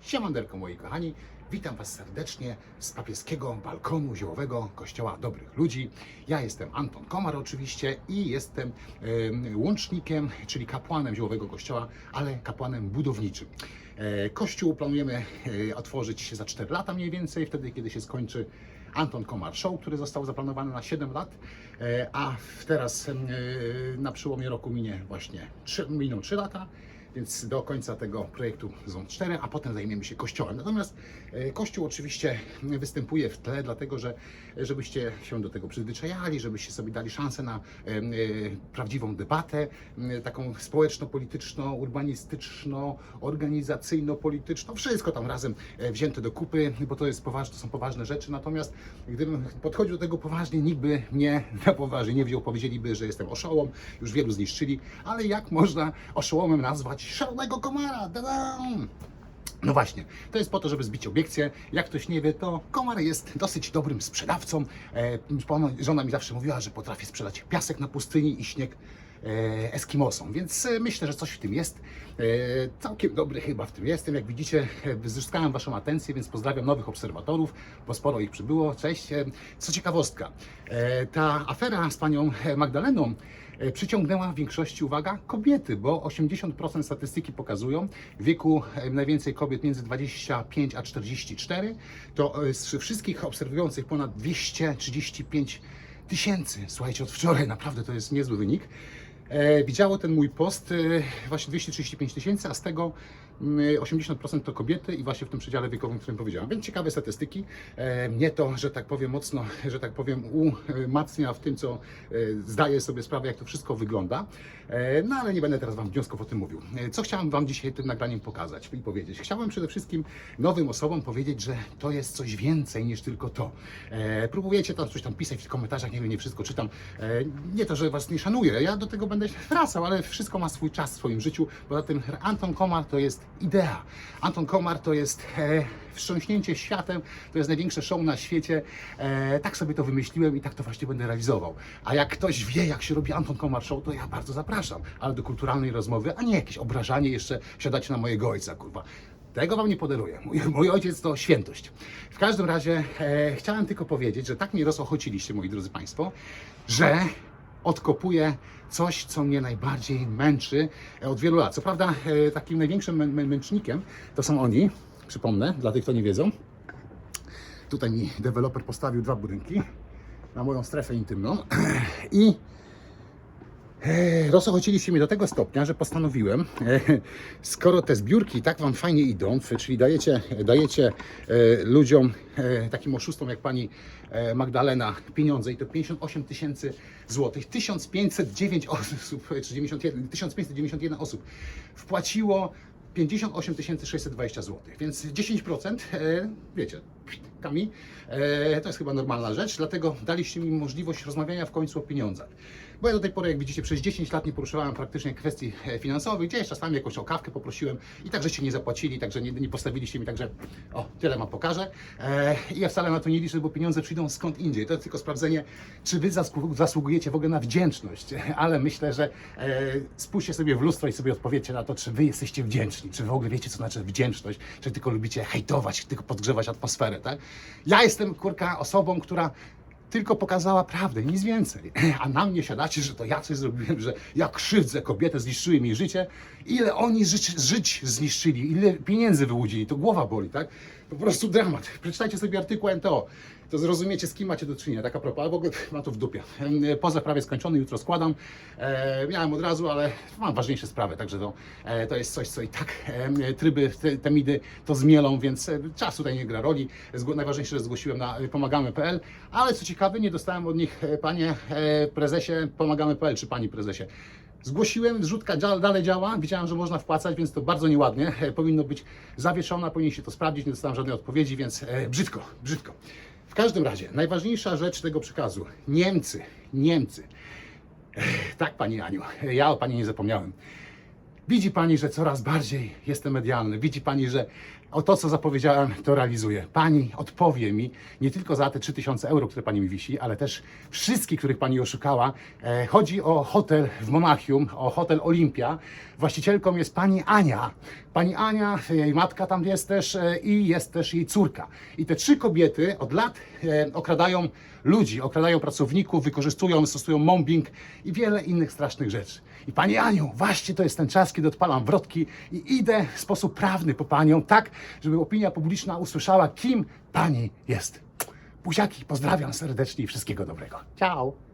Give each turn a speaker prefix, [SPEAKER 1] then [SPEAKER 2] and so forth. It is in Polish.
[SPEAKER 1] Siemanderko moi kochani, witam Was serdecznie z papieskiego balkonu ziołowego Kościoła Dobrych Ludzi. Ja jestem Anton Komar oczywiście i jestem em, łącznikiem, czyli kapłanem ziołowego kościoła, ale kapłanem budowniczym. E, Kościół planujemy e, otworzyć za 4 lata mniej więcej, wtedy kiedy się skończy Anton Komar Show, który został zaplanowany na 7 lat, e, a teraz na przełomie roku minie właśnie 3, miną 3 lata więc do końca tego projektu są cztery, a potem zajmiemy się kościołem. Natomiast e, kościół oczywiście występuje w tle, dlatego że żebyście się do tego przyzwyczajali, żebyście sobie dali szansę na e, e, prawdziwą debatę, taką społeczno-polityczno-urbanistyczno, organizacyjno-polityczną, wszystko tam razem wzięte do kupy, bo to, jest poważ, to są poważne rzeczy. Natomiast gdybym podchodził do tego poważnie, nikt by mnie na poważnie nie wziął, powiedzieliby, że jestem oszołom, już wielu zniszczyli, ale jak można oszołomem nazwać szalonego komara? Da-dam! No właśnie, to jest po to, żeby zbić obiekcję. Jak ktoś nie wie, to Komar jest dosyć dobrym sprzedawcą. E, żona mi zawsze mówiła, że potrafi sprzedać piasek na pustyni i śnieg e, Eskimosom, więc e, myślę, że coś w tym jest. E, całkiem dobry chyba w tym jestem. Jak widzicie, e, zyskałem Waszą atencję, więc pozdrawiam nowych obserwatorów, bo sporo ich przybyło. Cześć. E, Co ciekawostka, e, ta afera z panią Magdaleną przyciągnęła w większości, uwaga, kobiety, bo 80% statystyki pokazują. W wieku e, najwięcej kobiet między 25 a 44, to e, z wszystkich obserwujących ponad 235 tysięcy, słuchajcie, od wczoraj, naprawdę to jest niezły wynik, e, widziało ten mój post, e, właśnie 235 tysięcy, a z tego mm, 80% to kobiety i właśnie w tym przedziale wiekowym, o którym powiedziałem. Więc ciekawe statystyki. E, Mnie to, że tak powiem, mocno, że tak powiem, umacnia w tym, co e, zdaję sobie sprawę, jak to wszystko wygląda. E, No ale nie będę teraz Wam wniosków o tym mówił. E, Co chciałem Wam dzisiaj tym nagraniem pokazać i powiedzieć? Chciałem przede wszystkim nowym osobom powiedzieć, że to jest coś więcej niż tylko to. E, Próbujecie tam coś tam pisać w komentarzach, nie wiem, nie wszystko czytam. E, Nie to, że Was nie szanuję, ja do tego będę wracał, ale wszystko ma swój czas w swoim życiu. Poza tym Anton Komar to jest idea. Anton Komar to jest e, wstrząśnięcie światem, to jest największe show na świecie. E, tak sobie to wymyśliłem i tak to właśnie będę realizował. A jak ktoś wie, jak się robi Anton Komar Show, to ja bardzo zapraszam, ale do kulturalnej rozmowy, a nie jakieś obrażanie jeszcze, siadacie na mojego ojca, kurwa. Tego wam nie podaruję. Mój, mój ojciec to świętość. W każdym razie e, chciałem tylko powiedzieć, że tak mnie rozochociliście, moi drodzy Państwo, że odkopuję coś, co mnie najbardziej męczy e, od wielu lat. Co prawda, e, takim największym mę- mę- męcznikiem to są oni, przypomnę, dla tych, kto nie wiedzą. Tutaj mi deweloper postawił dwa budynki na moją strefę intymną i e, rozochociliście mnie do tego stopnia, że postanowiłem, skoro te zbiórki tak Wam fajnie idą, czyli dajecie, dajecie e, ludziom, e, takim oszustom jak Pani e, Magdalena pieniądze i to 58 tysięcy złotych, 1509 osób, czy 91, 1591 osób wpłaciło 58 620 zł, więc 10%, e, wiecie, e, to jest chyba normalna rzecz, dlatego daliście mi możliwość rozmawiania w końcu o pieniądzach. Bo ja do tej pory, jak widzicie, przez 10 lat nie poruszałem praktycznie kwestii e, finansowych, gdzieś czasami jakąś o kawkę poprosiłem i tak żeście nie zapłacili, także nie, nie postawiliście mi, także o, tyle wam pokażę. E, I ja wcale na to nie liczę, bo pieniądze przyjdą skąd indziej. To jest tylko sprawdzenie, czy wy zasłu- zasługujecie w ogóle na wdzięczność, ale myślę, że spójrzcie sobie w lustro i sobie odpowiedzcie na to, czy wy jesteście wdzięczni, czy w ogóle wiecie, co znaczy wdzięczność, czy tylko lubicie hejtować, tylko podgrzewać atmosferę, tak? Ja jestem, kurka, osobą, która tylko pokazała prawdę, nic więcej. A na mnie siadacie, że to ja coś zrobiłem, że ja krzywdzę kobietę, zniszczyłem jej życie. Ile oni żyć, żyć zniszczyli, ile pieniędzy wyłudzili, to głowa boli, tak? Po prostu dramat. Przeczytajcie sobie artykuł NTO, to zrozumiecie, z kim macie do czynienia. Tak a propos, ale w mam to w dupie. E, Pozew prawie skończony, jutro składam. E, miałem od razu, ale mam ważniejsze sprawy, także to, e, to jest coś, co i tak e, tryby, te, te midy to zmielą, więc e, czas tutaj nie gra roli. Zgło- Najważniejsze, że zgłosiłem na e, pomagamy.pl, ale co ciekawe, nie dostałem od nich, panie prezesie, pomagamy.pl, czy pani prezesie. Zgłosiłem, zrzutka dalej działa, widziałem, że można wpłacać, więc to bardzo nieładnie. E, Powinno być zawieszona, powinien się to sprawdzić, nie dostałem żadnej odpowiedzi, więc e, brzydko, brzydko. W każdym razie, najważniejsza rzecz tego przekazu. Niemcy, Niemcy. Ech, Tak, Pani Aniu, ja o Pani nie zapomniałem. Widzi Pani, że coraz bardziej jestem medialny. Widzi Pani, że o to, co zapowiedziałem, to realizuję. Pani odpowie mi nie tylko za te 3000 euro, które Pani mi wisi, ale też wszystkich, których Pani oszukała. E, chodzi o hotel w Monachium, o hotel Olimpia. Właścicielką jest Pani Ania. Pani Ania, jej matka tam jest też e, i jest też jej córka. I te trzy kobiety od lat e, okradają ludzi, okradają pracowników, wykorzystują, stosują mobbing i wiele innych strasznych rzeczy. I Pani Aniu, właśnie to jest ten czas, kiedy odpalam wrotki i idę w sposób prawny po Panią, tak, żeby opinia publiczna usłyszała, kim Pani jest. Buziaki, pozdrawiam serdecznie i wszystkiego dobrego. Ciao!